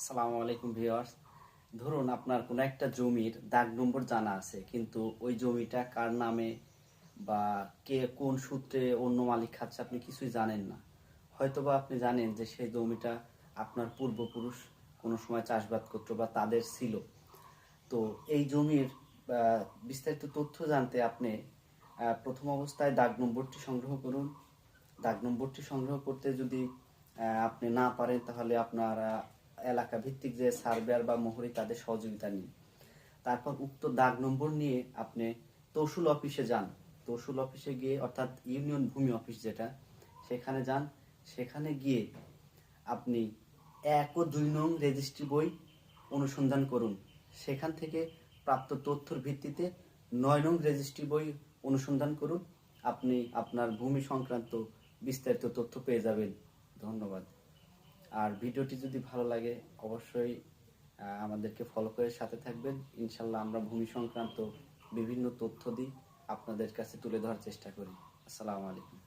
আসসালামু আলাইকুম ভিউয়ার্স। ধরুন আপনার কোনো একটা জমির দাগ নম্বর জানা আছে, কিন্তু ওই জমিটা কার নামে বা কে কোন সূত্রে অন্য মালিক খাচ্ছে আপনি কিছুই জানেন না। হয়তোবা আপনি জানেন যে সেই জমিটা আপনার পূর্বপুরুষ কোনো সময় চাষবাদ করতো বা তাদের ছিল। তো এই জমির বিস্তারিত তথ্য জানতে আপনি প্রথম অবস্থায় দাগ নম্বরটি সংগ্রহ করুন। দাগ নম্বরটি সংগ্রহ করতে যদি আপনি না পারেন তাহলে আপনার এলাকা ভিত্তিক যে সার্ভেয়ার বা মোহরি তাদের সহযোগিতা নিন। তারপর উক্ত দাগ নম্বর নিয়ে আপনি তহসিল অফিসে যান। তহসিল অফিসে গিয়ে, অর্থাৎ ইউনিয়ন ভূমি অফিস যেটা, সেখানে যান। সেখানে গিয়ে আপনি এক ও দুই নং রেজিস্ট্রি বই অনুসন্ধান করুন। সেখান থেকে প্রাপ্ত তথ্যর ভিত্তিতে নয় নং রেজিস্ট্রি বই অনুসন্ধান করুন। আপনি আপনার ভূমি সংক্রান্ত বিস্তারিত তথ্য পেয়ে যাবেন। ধন্যবাদ। আর ভিডিওটি যদি ভালো লাগে, অবশ্যই আমাদেরকে ফলো করে সাথে থাকবেন। ইনশাল্লাহ আমরা ভূমি সংক্রান্ত বিভিন্ন তথ্য দিই আপনাদের কাছে তুলে ধরার চেষ্টা করি। আসসালামু আলাইকুম।